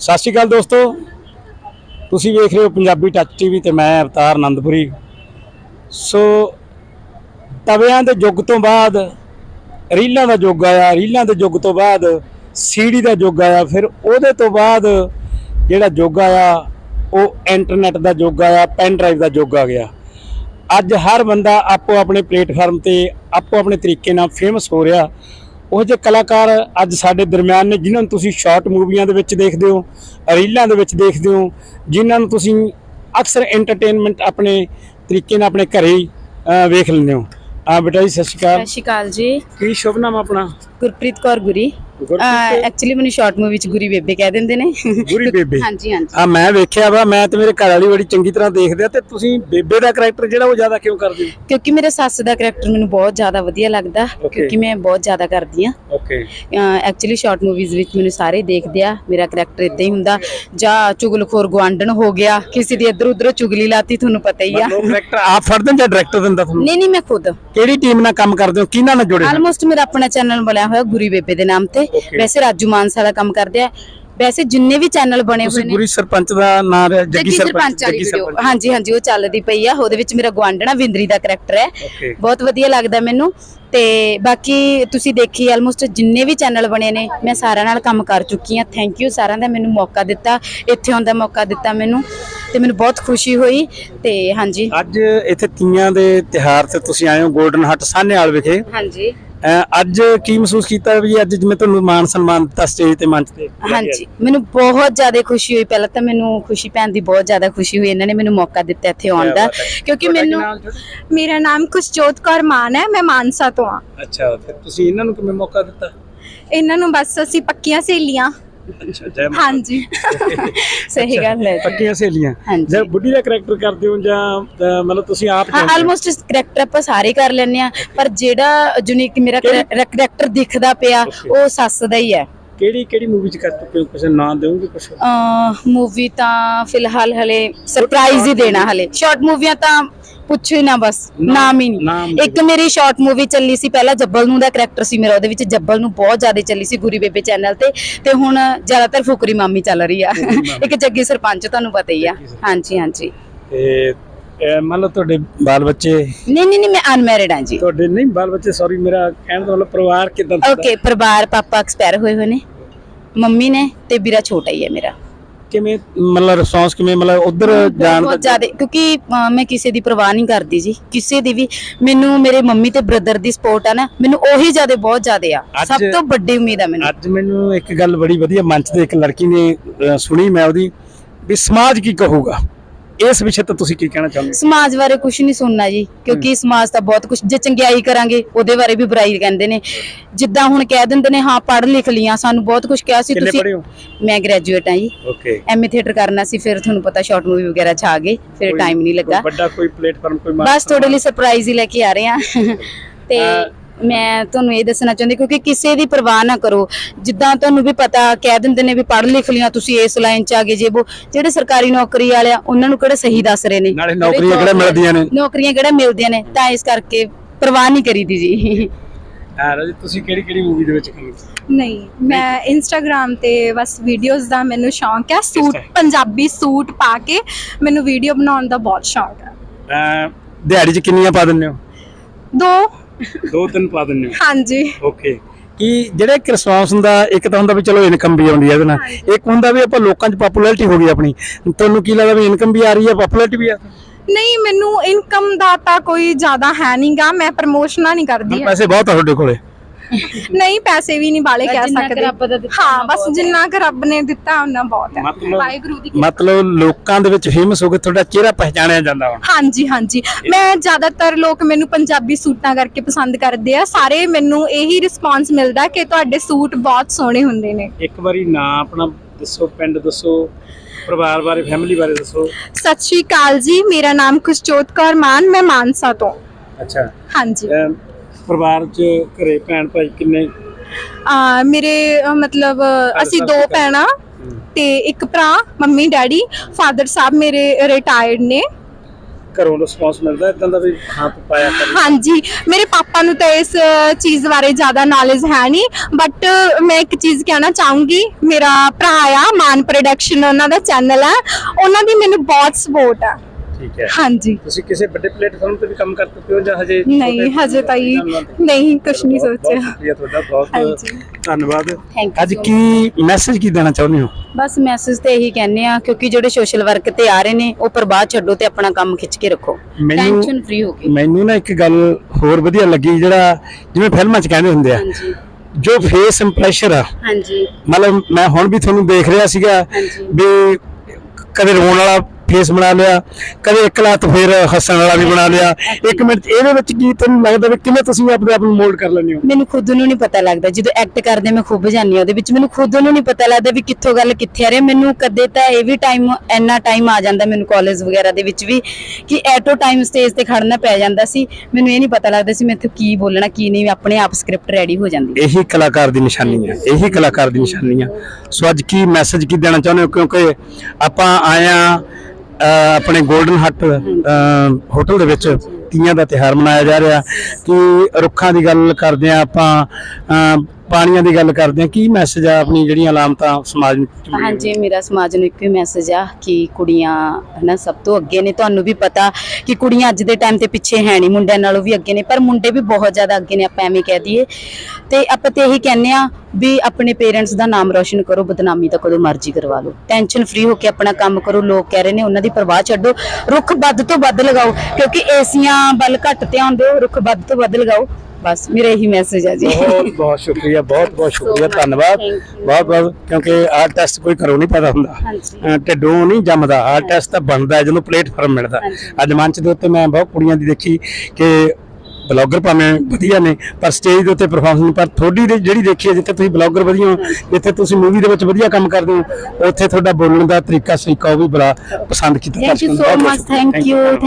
ਸਤਿ ਸ਼੍ਰੀ ਅਕਾਲ ਦੋਸਤੋ। ਤੁਸੀਂ ਵੇਖ ਰਹੇ ਹੋ ਪੰਜਾਬੀ ਟੱਚ ਟੀਵੀ ਤੇ ਮੈਂ ਅਵਤਾਰ ਆਨੰਦਪੁਰੀ ਸੋ ਤਵਿਆਂ ਦੇ ਯੁੱਗ ਤੋਂ ਬਾਅਦ ਰੀਲਾਂ ਦਾ ਯੁੱਗ ਆਇਆ, ਰੀਲਾਂ ਦੇ ਯੁੱਗ ਤੋਂ ਬਾਅਦ ਸੀਡੀ ਦਾ ਯੁੱਗ ਆਇਆ, ਫਿਰ ਉਹਦੇ ਤੋਂ ਬਾਅਦ ਜਿਹੜਾ ਯੁੱਗ ਆਇਆ, ਉਹ ਇੰਟਰਨੈਟ ਦਾ ਯੁੱਗ ਆਇਆ ਪੈਨ ਡਰਾਈਵ ਦਾ ਯੁੱਗ ਆ ਗਿਆ। ਅੱਜ ਹਰ ਬੰਦਾ ਆਪੋ ਆਪਣੇ ਪਲੇਟਫਾਰਮ ਤੇ ਆਪੋ ਆਪਣੇ ਤਰੀਕੇ ਨਾਲ ਫੇਮਸ ਹੋ ਰਿਹਾ। ਉਹ ਜਿਹੇ ਕਲਾਕਾਰ ਅੱਜ ਸਾਡੇ ਦਰਮਿਆਨ ਨੇ ਜਿਨ੍ਹਾਂ ਨੂੰ ਤੁਸੀਂ ਸ਼ਾਰਟ ਮੂਵੀਆਂ ਦੇ ਵਿੱਚ ਦੇਖਦੇ ਹੋ ਰੀਲਾਂ ਦੇ ਵਿੱਚ ਦੇਖਦੇ ਹੋ ਜਿਨ੍ਹਾਂ ਨੂੰ ਤੁਸੀਂ ਅਕਸਰ ਐਂਟਰਟੇਨਮੈਂਟ ਆਪਣੇ ਤਰੀਕੇ ਨਾਲ ਆਪਣੇ ਘਰੇ ਵੇਖ ਲੈਂਦੇ ਹੋ। ਆ ਬੇਟਾ ਜੀ ਸਤਿ ਸ਼੍ਰੀ ਅਕਾਲ। ਸਤਿ ਸ਼੍ਰੀ ਅਕਾਲ ਜੀ। ਕੀ ਸ਼ੁਭ ਨਾਮ ਆਪਣਾ? ਗੁਰਪ੍ਰੀਤ ਕੌਰ ਗੁਰੀ। ਐਕਚੁਅਲੀ ਮੈਨੂੰ ਸ਼ਾਰਟ ਮੂਵੀ ਚ ਗੁਰੀ ਬੇਬੇ ਕਹਿ ਦਿੰਦੇ ਨੇ। ਗੁਰੀ ਬੇਬੇ? ਹਾਂਜੀ ਹਾਂਜੀ। ਆ ਮੈਂ ਵੇਖਿਆ ਵਾ ਮੈਂ ਤੇ ਮੇਰੇ ਘਰ ਵਾਲੀ ਬੜੀ ਚੰਗੀ ਤਰ੍ਹਾਂ ਦੇਖਦੇ ਆ ਤੇ ਤੁਸੀਂ ਬੇਬੇ ਦਾ ਕੈਰੈਕਟਰ ਜਿਹੜਾ ਉਹ ਜ਼ਿਆਦਾ ਕਿਉਂ ਕਰਦੇ ਹੋ? ਕਿਉਂਕਿ ਮੇਰੇ ਸੱਸ ਦਾ ਕਰੈਕਟਰ ਮੈਨੂੰ ਬਹੁਤ ਜ਼ਿਆਦਾ ਵਧੀਆ ਲੱਗਦਾ. ਕਿਉਂਕਿ ਮੈਂ ਬਹੁਤ ਜ਼ਿਆਦਾ ਕਰਦੀ ਆ ਓਕੇ ਐਕਚੁਅਲੀ ਸ਼ਾਰਟ ਮੂਵੀਜ਼ ਵਿੱਚ ਮੈਨੂੰ ਸਾਰੇ ਦੇਖਦੇ ਆ ਮੇਰਾ ਕਰੈਕਟਰ ਇਦਾਂ ਹੀ ਹੁੰਦਾ। ਜਾਂ ਚੁਗਲਖੋਰ ਗਵਾਂਡਣ ਹੋ ਗਿਆ ਕਿਸੇ ਦੀ ਇੱਧਰ ਉੱਧਰ ਚੁਗਲੀ ਲਾਤੀ ਤੁਹਾਨੂੰ ਪਤਾ ਹੀ ਆ। ਕੈਰੈਕਟਰ ਆਪ ਫੜਦੇ ਜਾਂ ਡਾਇਰੈਕਟਰ ਦਿੰਦਾ ਤੁਹਾਨੂੰ? ਨਹੀਂ ਨਹੀਂ ਮੈਂ ਖੁਦ। ਕਿਹੜੀ ਟੀਮ ਨਾਲ ਕੰਮ ਕਰਦੇ ਹੋ? ਕਿਹਨਾਂ ਨਾਲ ਜੁੜੇ ਆਲਮੋਸਟ ਮੇਰਾ ਆਪਣਾ ਚੈਨਲ ਬਣਿਆ ਹੋਇਆ ਗੁਰੀ ਬੇਬੇ ਦੇ ਨਾਮ ਤੇ. ਵੈਸੇ ਰਾਜੂ ਮਾਨਸਾ ਦਾ ਕੰਮ ਕਰਦੇ ਆ। ਵੈਸੇ ਜਿੰਨੇ ਵੀ ਚੈਨਲ ਬਣੇ ਹੋਏ ਨੇ ਗੁਰੀ ਸਰਪੰਚ ਦਾ ਨਾਮ ਹੈ ਜੱਗੀ ਸਰਪੰਚ ਵਾਲੀ ਵੀਡੀਓ। ਹਾਂਜੀ ਹਾਂਜੀ ਉਹ ਚੱਲਦੀ ਪਈ ਆ। ਉਹਦੇ ਵਿੱਚ ਮੇਰਾ ਗਵਾਂਡਣਾ ਵਿੰਦਰੀ ਦਾ ਕਰੈਕਟਰ ਹੈ। ਬਹੁਤ ਵਧੀਆ ਲੱਗਦਾ ਮੈਨੂੰ। ਤੇ ਬਾਕੀ ਤੁਸੀਂ ਦੇਖੀ ਆਲਮੋਸਟ ਜਿੰਨੇ ਵੀ ਚੈਨਲ ਬਣੇ ਨੇ ਮੈਂ ਸਾਰਿਆਂ ਨਾਲ ਕੰਮ ਕਰ ਚੁੱਕੀ ਆ ਥੈਂਕ ਯੂ ਸਾਰਿਆਂ ਦਾ ਮੈਨੂੰ ਮੌਕਾ ਦਿੱਤਾ। ਇੱਥੇ ਆਉਣ ਦਾ ਮੌਕਾ ਦਿੱਤਾ ਮੈਨੂੰ। ਤੇ ਮੈਨੂੰ ਬਹੁਤ ਖੁਸ਼ੀ ਹੋਈ। ਤੇ ਹਾਂਜੀ। ਅੱਜ ਇੱਥੇ ਤੀਆਂ ਦੇ ਤਿਹਾਰ ਤੇ ਤੁਸੀਂ ਆਏ ਹੋ 골ਡਨ ਹੱਟ ਸਾਹਨੇਵਾਲ ਵਿਖੇ। ਹਾਂਜੀ। ਅੱਜ ਕੀ ਮਹਿਸੂਸ ਕੀਤਾ ਵੀ ਅੱਜ ਜਿਵੇਂ ਤੁਹਾਨੂੰ ਮਾਨ ਸਨਮਾਨ ਦਿੱਤਾ ਸਟੇਜ ਤੇ ਮੰਚ ਤੇ? ਹਾਂਜੀ ਮੈਨੂੰ ਬਹੁਤ ਜ਼ਿਆਦਾ ਖੁਸ਼ੀ ਹੋਈ। ਪਹਿਲਾਂ ਤਾਂ ਮੈਨੂੰ ਖੁਸ਼ੀ ਭੈਣ ਦੀ ਬਹੁਤ ਜ਼ਿਆਦਾ ਖੁਸ਼ੀ ਹੋਈ। ਇਹਨਾਂ ਨੇ ਮੈਨੂੰ ਮੌਕਾ ਦਿੱਤਾ ਇੱਥੇ ਆਉਣ ਦਾ। ਕਿਉਂਕਿ ਮੈਨੂੰ ਮੇਰਾ ਨਾਮ ਕੁਸ਼ਜੋਤ ਕੌਰ ਮਾਨ ਹੈ। ਮੈਂ ਮਾਨਸਾ ਤੋਂ ਆ ਅੱਛਾ ਫਿਰ ਤੁਸੀਂ ਇਹਨਾਂ ਨੂੰ ਕਿਵੇਂ ਮੌਕਾ ਦਿੱਤਾ? ਇਹਨਾਂ ਨੂੰ ਬਸ ਅਸੀਂ ਪੱਕੀਆਂ ਸਹੇਲੀਆਂ। ਅੱਛਾ ਜੈ ਮਾਤਾ ਹਾਂਜੀ। ਸਹੀ ਗੱਲ ਹੈ ਜੀ। ਪੱਕੀਆਂ ਸਹੇਲੀਆਂ। ਹਾਂਜੀ। ਜਾਂ ਬੁੱਢੀ ਦਾ ਕਰੈਕਟਰ ਕਰਦੇ ਹੋ ਜਾਂ ਅਹ ਮਤਲਬ ਤੁਸੀਂ ਆਪ ਹਾਂ ਚਾਹੁੰਦੇ ਹੋ? ਆਲਮੋਸਟ ਕਰੈਕਟਰ ਆਪਾਂ ਸਾਰੇ ਕਰ ਲੈਂਦੇ ਆ ਪਰ ਜਿਹੜਾ ਯੂਨੀਕ ਮੇਰਾ ਕਰੈਕਟਰ ਦਿਖਦਾ ਪਿਆ ਉਹ ਸੱਸ ਦਾ ਹੀ ਹੈ। ਕਿਹੜੀ ਕਿਹੜੀ ਮੂਵੀ ਚ ਕਰ ਚੁੱਕੇ ਹੋ? ਕੁਝ ਨਾਂ ਦੇਵੋਗੇ ਕੁਝ ਮੂਵੀ ਤਾਂ ਫਿਲਹਾਲ ਹਲੇ ਸਰਪ੍ਰਾਈਜ਼ ਹੀ ਦੇਣਾ ਹਲੇ। ਸ਼ਾਰਟ ਮੂਵੀਆਂ ਤਾਂ ਪੁੱਛੋ ਹੀ ਨਾ ਬਸ ਨਾਮ- ਹੀ ਨਹੀਂ। ਇੱਕ ਮੇਰੀ ਸ਼ਾਰਟ ਮੂਵੀ ਚੱਲੀ ਸੀ ਪਹਿਲਾਂ ਜੱਬਲ ਨੂੰ ਦਾ ਕਰੈਕਟਰ ਸੀ ਮੇਰਾ ਉਹਦੇ ਵਿੱਚ ਜੱਬਲ ਨੂੰ ਬਹੁਤ ਜ਼ਿਆਦਾ ਚੱਲੀ ਸੀ ਗੁਰੀ ਬੇਬੇ ਚੈਨਲ ਤੇ ਤੇ ਹੁਣ ਜ਼ਿਆਦਾਤਰ ਫੁਕਰੀ ਮਾਮੀ ਚੱਲ ਰਹੀ ਆ। ਇੱਕ ਜੱਗੀ ਸਰਪੰਚ ਤੁਹਾਨੂੰ ਪਤਾ ਹੀ ਆ। ਹਾਂਜੀ ਹਾਂਜੀ। ਤੇ ਮੰਨ ਲਓ ਤੁਹਾਡੇ ਬਾਲ ਬੱਚੇ ਨਹੀਂ ਨਹੀਂ ਨਹੀਂ ਮੈਂ ਅਨਮੈਰਿਡ ਹਾਂ ਜੀ। ਤੁਹਾਡੇ ਨਹੀਂ ਬਾਲ ਬੱਚੇ ਸੌਰੀ ਮੇਰਾ ਕਹਿਣ ਦਾ ਮਤਲਬ ਪਰਿਵਾਰ ਕਿਦਾਂ ਓਕੇ ਪਰਿਵਾਰ ਪਾਪਾ ਐਕਸਪਾਇਰ ਹੋਏ ਹੋਏ ਨੇ। ਮੰਮੀ ਨੇ ਤੇ ਵੀਰਾ ਛੋਟਾ ਹੀ ਹੈ ਮੇਰਾ। ਕਿਵੇਂ ਮਤਲਬ ਰਿਸਪੌਂਸ ਕਿਵੇਂ ਮਤਲਬ ਉਧਰ ਜਾਣ ਬਹੁਤ ਜ਼ਿਆਦਾ ਕਿਉਂਕਿ ਅਹ, ਮੈਂ ਕਿਸੇ ਦੀ ਪਰਵਾਹ ਨਹੀਂ ਕਰਦੀ ਜੀ। ਕਿਸੇ ਦੀ ਵੀ ਮੈਨੂੰ ਮੇਰੇ ਮੰਮੀ ਤੇ ਬ੍ਰਦਰ ਦੀ ਸਪੋਰਟ ਆ ਨਾ ਮੈਨੂੰ ਉਹੀ ਜ਼ਿਆਦਾ ਬਹੁਤ ਜ਼ਿਆਦਾ ਆ। ਅੱਜ- ਸਭ ਤੋਂ ਵੱਡੀ ਉਮੀਦ ਆ ਮੈਨੂੰ। ਅੱਜ ਮੈਨੂੰ ਇੱਕ ਗੱਲ ਬੜੀ ਵਧੀਆ ਮੰਚ ਤੇ ਇੱਕ ਲੜਕੀ ਨੇ ਅਹ, ਸੁਣੀ ਮੈਂ ਉਹਦੀ ਵੀ ਸਮਾਜ ਕੀ ਕਹੂਗਾ? ਇਸ ਵਿਸ਼ੇ ਤੇ ਤੁਸੀਂ ਕੀ ਕਹਿਣਾ ਚਾਹੁੰਦੇ ਸਮਾਜ ਬਾਰੇ ਕੁਝ ਨਹੀਂ ਸੁਣਨਾ ਜੀ ਕਿਉਂਕਿ ਸਮਾਜ ਤਾਂ ਬਹੁਤ ਕੁਝ ਜੇ ਚੰਗਿਆਈ ਕਰਾਂਗੇ ਉਹਦੇ ਬਾਰੇ ਵੀ ਬੁਰਾਈ ਕਹਿੰਦੇ ਨੇ। ਜਿੱਦਾਂ ਹੁਣ ਕਹਿ ਦਿੰਦੇ ਨੇ ਹਾਂ ਪੜ੍ਹ ਲਿਖ ਲੀਆਂ ਸਾਨੂੰ ਬਹੁਤ ਕੁਝ ਕਿਹਾ ਸੀ ਕਿੰਨੇ ਤੁਸੀਂ ਪੜ੍ਹੇ ਹੋ? ਮੈਂ ਗ੍ਰੈਜੂਏਟ ਹਾਂ ਜੀ। ਓਕੇ ਐਮਏ ਥੀਏਟਰ ਕਰਨਾ ਸੀ ਫਿਰ ਤੁਹਾਨੂੰ ਪਤਾ ਸ਼ਾਰਟ ਮੂਵੀ ਵਗੈਰਾ ਚ ਆ ਗਏ ਫਿਰ ਟਾਈਮ ਨਹੀਂ ਲੱਗਾ। ਵੱਡਾ ਕੋਈ ਪਲੇਟਫਾਰਮ ਕੋਈ ਬਸ ਤੁਹਾਡੇ ਲਈ ਸਰਪ੍ਰਾਈਜ਼ ਹੀ ਲੈ ਕੇ ਆ ਰਹੇ ਆ ਤੇ ਮੈਂ ਤੁਹਾਨੂੰ ਇਹ ਦੱਸਣਾ ਚਾਹੁੰਦੀ ਕਿਉਂਕਿ ਕਿਸੇ ਦੀ ਪਰਵਾਹ ਨਾ ਕਰੋ। ਜਿੱਦਾਂ ਤੁਹਾਨੂੰ ਵੀ ਪਤਾ ਕਹਿ ਦਿੰਦੇ ਨੇ ਵੀ ਪੜ੍ਹ ਲਿਖ ਲਿਆ ਤੁਸੀਂ ਇਸ ਲਾਈਨ 'ਚ ਆ ਗਏ ਜੇ ਉਹ ਜਿਹੜੇ ਸਰਕਾਰੀ ਨੌਕਰੀ ਵਾਲੇ ਆ ਉਹਨਾਂ ਨੂੰ ਕਿਹੜਾ ਸਹੀ ਦੱਸ ਰਹੇ ਨੇ? ਨਾਲੇ ਨੌਕਰੀਆਂ ਕਿਹੜਾ ਮਿਲਦੀਆਂ ਨੇ? ਨੌਕਰੀਆਂ ਕਿਹੜਾ ਮਿਲਦੀਆਂ ਨੇ? ਤਾਂ ਇਸ ਕਰਕੇ ਪਰਵਾਹ ਨਹੀਂ ਕਰੀਦੀ ਜੀ। ਰਾਜੀ ਤੁਸੀਂ ਕਿਹੜੀ ਕਿਹੜੀ ਮੂਵੀ ਦੇ ਵਿੱਚ ਕੰਮ ਕੀਤਾ ਨਹੀਂ ਮੈਂ ਇੰਸਟਾਗ੍ਰam ਤੇ ਬਸ ਵੀਡੀਓਜ਼ ਦਾ ਮੈਨੂੰ ਸ਼ੌਂਕ ਹੈ ਸੂਟ? ਪੰਜਾਬੀ ਸੂਟ ਪਾ ਕੇ ਮੈਨੂੰ ਵੀਡੀਓ ਬਣਾਉਣ ਦਾ ਬਹੁਤ ਸ਼ੌਂਕ ਹੈ ਅਹ, ਦਿਹਾੜੀ 'ਚ ਕਿੰਨੀਆਂ ਪਾ ਦਿੰਦੇ ਹੋ? ਦੋ। ਦੋ ਤਿੰਨ ਪਾ ਹੋ? ਹਾਂਜੀ। ਓਕੇ ਕੀ ਜਿਹੜੇ ਇੱਕ ਰਿਸਪੌਂਸ ਹੁੰਦਾ ਇੱਕ ਤਾਂ ਹੁੰਦਾ ਵੀ ਚਲੋ ਇਨਕਮ ਵੀ ਆਉਂਦੀ ਹੈ ਇਹਦੇ ਨਾਲ। ਇੱਕ ਹੁੰਦਾ ਵੀ ਆਪਾਂ ਲੋਕਾਂ 'ਚ ਪਪੂਲੈਰਿਟੀ ਹੋ ਗਈ ਆਪਣੀ। ਤੁਹਾਨੂੰ ਕੀ ਲੱਗਦਾ ਵੀ ਇਨਕਮ ਵੀ ਆ ਰਹੀ ਹੈ ਪਪੂਲੈਰਿਟੀ ਵੀ ਆ? ਨਹੀਂ ਮੈਨੂੰ ਇਨਕਮ ਦਾ ਤਾਂ ਕੋਈ ਜ਼ਿਆਦਾ ਹੈ ਨਹੀਂਗਾ ਮੈਂ ਪ੍ਰਮੋਸ਼ਨਾਂ ਨਹੀਂ ਕਰਦੀ। ਪੈਸੇ ਬਹੁਤ ਆ ਤੁਹਾਡੇ ਕੋਲੇ। ਨਹੀਂ ਪੈਸੇ ਵੀ ਨਹੀਂ ਬਾਲੇ ਕਹਿ ਸਕਦੇ। ਹਾਂ ਬਸ ਜਿੰਨਾ ਕੁ ਰੱਬ ਨੇ ਦਿੱਤਾ ਉਹਨਾਂ ਬਹੁਤ ਹੈ। ਮਤਲਬ- ਵਾਹਿਗੁਰੂ ਦੀ ਮਤਲਬ ਲੋਕਾਂ ਦੇ ਵਿੱਚ ਫੇਮਸ ਹੋ ਕੇ ਤੁਹਾਡਾ ਚਿਹਰਾ ਪਹਿਚਾਣਿਆ ਜਾਂਦਾ ਹੁਣ। ਹਾਂਜੀ ਹਾਂਜੀ। ਮੈਂ ਜ਼ਿਆਦਾਤਰ ਲੋਕ ਮੈਨੂੰ ਪੰਜਾਬੀ ਸੂਟਾਂ ਕਰਕੇ ਪਸੰਦ ਕਰਦੇ ਆ। ਸਾਰੇ ਮੈਨੂੰ ਇਹੀ ਰਿਸਪਾਂਸ ਮਿਲਦਾ ਕਿ ਤੁਹਾਡੇ ਸੂਟ ਬਹੁਤ ਸੋਹਣੇ ਹੁੰਦੇ ਨੇ। ਇੱਕ ਵਾਰੀ ਨਾਂ ਆਪਣਾ ਦੱਸੋ ਪਿੰਡ ਦੱਸੋ ਪਰਿਵਾਰ ਬਾਰੇ ਫੈਮਿਲੀ ਬਾਰੇ ਦੱਸੋ। ਸਤਿ ਸ਼੍ਰੀ ਅਕਾਲ ਜੀ। ਮੇਰਾ ਨਾਮ ਖੁਸ਼ਜੋਤ ਕੌਰ ਮਾਨ ਮੈਂ ਮਾਨਸਾ ਤੋਂ। ਅੱਛਾ। ਹਾਂਜੀ। ਪਰਿਵਾਰ 'ਚ ਘਰੇ ਭੈਣ ਭਾਈ ਕਿੰਨੇ? ਆ ਮੇਰੇ ਅ, ਮਤਲਬ ਅਸੀਂ ਦੋ ਭੈਣਾਂ ਤੇ ਇੱਕ ਭਰਾ ਮੰਮੀ ਡੈਡੀ ਫਾਦਰ ਸਾਹਿਬ ਮੇਰੇ ਰਿਟਾਇਰਡ ਨੇ। ਘਰੋਂ ਰਿਸਪੌਂਸ ਮਿਲਦਾ ਇਦਾਂ ਦਾ ਵੀ ਹਾਂ ਤੂੰ ਪਾਇਆ ਕਰ। ਹਾਂਜੀ ਮੇਰੇ ਪਾਪਾ ਨੂੰ ਤਾਂ ਇਸ ਅ, ਚੀਜ਼ ਬਾਰੇ ਜ਼ਿਆਦਾ ਨੌਲੇਜ ਹੈ ਨਹੀਂ ਬਟ ਮੈਂ ਇੱਕ ਚੀਜ਼ ਕਹਿਣਾ ਚਾਹੂੰਗੀ ਮੇਰਾ ਭਰਾ ਆ ਮਾਨ ਪ੍ਰੋਡਕਸ਼ਨ ਉਹਨਾਂ ਦਾ ਚੈਨਲ ਆ ਉਹਨਾਂ ਦੀ ਮੈਨੂੰ ਬਹੁਤ ਸਪੋਰਟ ਆ। ਠੀਕ ਹੈ। ਹਾਂਜੀ। ਤੁਸੀਂ ਕਿਸੇ ਵੱਡੇ ਪਲੇਟਫਾਰਮ ਤੇ ਵੀ ਕੰਮ ਕਰ ਚੁੱਕੇ ਹੋ ਜਾਂ ਹਜੇ ਨਹੀਂ ਹਜੇ ਤਾਈ ਧੰਨਵਾਦ। ਨਹੀਂ ਕੁਛ ਨਹੀਂ ਸੋਚਿਆ। ਸ਼ੁਕਰੀਆ ਤੁਹਾਡਾ ਬਹੁਤ। ਧੰਨਵਾਦ। ਅੱਜ ਕੀ ਮੈਸੇਜ ਕੀ ਦੇਣਾ ਚਾਹੁੰਦੇ ਹੋ? ਬਸ ਮੈਸੇਜ ਤੇ ਇਹੀ ਕਹਿੰਦੇ ਆ ਕਿਉਂਕਿ ਜਿਹੜੇ ਸੋਸ਼ਲ ਵਰਕ ਤੇ ਆ ਰਹੇ ਨੇ ਉਹ ਪ੍ਰਵਾਹ ਛੱਡੋ ਤੇ ਆਪਣਾ ਕੰਮ ਖਿੱਚ ਕੇ ਰੱਖੋ। ਟੈਨਸ਼ਨ ਫ੍ਰੀ ਹੋ ਕੇ ਮੈਨੂੰ ਨਾ ਇੱਕ ਗੱਲ ਹੋਰ ਵਧੀਆ ਲੱਗੀ ਜਿਹੜਾ ਜਿਵੇਂ ਫਿਲਮਾਂ 'ਚ ਕਹਿੰਦੇ ਹੁੰਦੇ ਆ ਹਾਂਜੀ। ਜੋ ਫੇਸ ਇੰਪ੍ਰੈਸ਼ਨ ਆ। ਹਾਂਜੀ। ਮਤਲਬ ਮੈਂ ਹੁਣ ਵੀ ਤੁਹਾਨੂੰ ਦੇਖ ਰਿਹਾ ਸੀਗਾ ਵੀ ਕਦੇ ਰੋਣ ਵਾਲਾ ਫੇਸ ਬਣਾ ਲਿਆ ਕਦੇ ਇੱਕ ਲੱਤ ਫੇਰ ਹੱਸਣ ਵਾਲਾ ਵੀ ਬਣਾ ਲਿਆ। ਇੱਕ ਮਿੰਟ ਇਹਦੇ ਵਿੱਚ ਕੀ ਤੁਹਾਨੂੰ ਲੱਗਦਾ ਵੀ ਕਿਵੇਂ ਤੁਸੀਂ ਆਪਣੇ ਆਪ ਨੂੰ ਮੋਲਡ ਕਰ ਲੈਂਦੇ ਹੋ? ਮੈਨੂੰ ਖੁਦ ਨੂੰ ਨਹੀਂ ਪਤਾ ਲੱਗਦਾ। ਜਦੋਂ ਐਕਟ ਕਰਦੇ ਮੈਂ ਖੁੱਬ ਜਾਂਦੀ ਹਾਂ ਉਹਦੇ ਵਿੱਚ। ਮੈਨੂੰ ਖੁਦ ਨੂੰ ਨਹੀਂ ਪਤਾ ਲੱਗਦਾ ਵੀ ਕਿੱਥੋਂ ਗੱਲ ਕਿੱਥੇ ਆ ਰਹੀ। ਮੈਨੂੰ ਕਦੇ ਤਾਂ ਇਹ ਵੀ ਟਾਈਮ ਇੰਨਾ ਟਾਈਮ ਆ ਜਾਂਦਾ ਮੈਨੂੰ ਕਾਲਜ ਵਗੈਰਾ ਦੇ ਵਿੱਚ ਵੀ ਕਿ ਐਟੋ ਟਾਈਮ ਸਟੇਜ ਤੇ ਖੜਨਾ ਪੈ ਜਾਂਦਾ ਸੀ। ਮੈਨੂੰ ਇਹ ਨਹੀਂ ਪਤਾ ਲੱਗਦਾ ਸੀ ਮੈਥੋਂ ਕੀ ਬੋਲਣਾ ਕੀ ਨਹੀਂ। ਆਪਣੇ ਆਪ ਸਕ੍ਰਿਪਟ ਰੈਡੀ ਹੋ ਜਾਂਦੀ ਇਹੀ ਕਲਾਕਾਰ ਦੀ ਨਿਸ਼ਾਨੀ ਹੈ ਇਹੀ ਕਲਾਕਾਰ ਦੀ ਨਿਸ਼ਾਨੀ ਹੈ। ਸੋ ਅੱਜ ਕੀ ਮੈਸੇਜ ਕੀ ਦੇਣਾ ਚਾਹੁੰਦੇ ਹੋ? ਕਿਉਂਕਿ ਆਪਾਂ ਆਏ ਆ ਆਪਣੇ 골ਡਨ ਹੱਟ ਹੋਟਲ ਦੇ ਵਿੱਚ ਤੀਆਂ ਦਾ ਤਿਹਾਰ ਮਨਾਇਆ ਜਾ ਰਿਹਾ। ਕਿ ਰੁੱਖਾਂ ਦੀ ਗੱਲ ਕਰਦੇ ਆ ਆਪਾਂ ਪਾਣੀਆਂ ਦੀ ਗੱਲ ਕਰਦੇ ਆ, ਕੀ ਮੈਸੇਜ ਆ ਆਪਣੀ ਜਿਹੜੀਆਂ ਅਲਾਮਤਾਂ ਸਮਾਜ ਨੂੰ ਚੁੰਮਦੀਆਂ ਹਾਂਜੀ, ਮੇਰਾ ਸਮਾਜ ਨੂੰ ਇੱਕੋ ਹੀ ਮੈਸੇਜ ਆ ਕਿ ਕੁੜੀਆਂ ਹਨਾ, ਸਭ ਤੋਂ ਅੱਗੇ ਨੇ। ਤੁਹਾਨੂੰ ਵੀ ਪਤਾ ਕਿ ਕੁੜੀਆਂ ਅੱਜ ਦੇ ਟਾਈਮ ਤੇ ਪਿੱਛੇ ਹੈ ਨਹੀਂ ਮੁੰਡਿਆਂ ਨਾਲੋਂ ਵੀ ਅੱਗੇ ਨੇ, ਪਰ ਮੁੰਡੇ ਵੀ ਬਹੁਤ ਜ਼ਿਆਦਾ ਅੱਗੇ ਨੇ, ਆਪਾਂ ਐਵੇਂ ਕਹਿ ਦਈਏ। ਤੇ ਆਪਾਂ ਤੇ ਇਹੀ ਕਹਿੰਦੇ ਆ ਵੀ ਆਪਣੇ ਪੇਰੈਂਟਸ ਦਾ ਨਾਮ ਰੌਸ਼ਨ ਕਰੋ, ਬਦਨਾਮੀ ਤਾਂ ਕਦੋਂ ਮਰਜ਼ੀ ਕਰਵਾ ਲਓ। ਟੈਨਸ਼ਨ ਫ੍ਰੀ ਹੋ ਕੇ ਆਪਣਾ ਕੰਮ ਕਰੋ, ਲੋਕ ਕਹਿ ਰਹੇ ਨੇ, ਉਹਨਾਂ ਦੀ ਪਰਵਾਹ ਛੱਡੋ। ਰੁੱਖ ਵੱਧ ਤੋਂ ਵੱਧ ਲਗਾਓ, ਕਿਉਂਕਿ ਏਸੀਆਂ ਵੱਲ ਘੱਟ ਧਿਆਨ ਦਿਓ, ਰੁੱਖ ਵੱਧ ਤੋਂ ਵੱਧ ਲਗਾਓ। ਬਸ ਮੇਰਾ ਇਹੀ ਮੈਸੇਜ ਆ ਜੀ। ਬਹੁਤ ਬਹੁਤ ਸ਼ੁਕਰੀਆ ਬਹੁਤ ਬਹੁਤ ਸ਼ੁਕਰੀਆ. ਧੰਨਵਾਦ. ਬਹੁਤ ਬਹੁਤ ਕਿਉਂਕਿ ਆਹ ਟੈਸਟ ਕੋਈ ਘਰੋਂ ਨਹੀਂ ਪੈਦਾ ਹੁੰਦਾ। ਢਿੱਡੋਂ ਨਹੀਂ ਜੰਮਦਾ। ਆਹ ਟੈਸਟ ਤਾਂ ਬਣਦਾ ਹੈ ਜਦੋਂ ਪਲੇਟਫਾਰਮ ਮਿਲਦਾ। ਅੱਜ ਮੰਚ ਦੇ ਉੱਤੇ ਮੈਂ ਬਹੁਤ ਕੁੜੀਆਂ ਦੀ ਦੇਖੀ ਕਿ ਬਲੌਗਰ ਭਾਵੇਂ ਵਧੀਆ ਨੇ ਪਰ ਸਟੇਜ ਦੇ ਉੱਤੇ ਪਰਫਾਰਮੈਂਸ ਨਹੀਂ। ਪਰ ਤੁਹਾਡੀ ਦੇ ਜਿਹੜੀ ਦੇਖੀ ਹੈ ਜਿੱਥੇ ਤੁਸੀਂ ਬਲੌਗਰ ਵਧੀਆ ਹੋ ਜਿੱਥੇ ਤੁਸੀਂ ਮੂਵੀ ਦੇ ਵਿੱਚ ਵਧੀਆ ਕੰਮ ਕਰਦੇ ਹੋ ਉੱਥੇ ਤੁਹਾਡਾ ਬੋਲਣ ਦਾ ਤਰੀਕਾ ਸਰੀਕਾ ਉਹ ਵੀ ਬੜਾ ਪਸੰਦ ਕੀਤਾ। Thank you so much. Thank you thank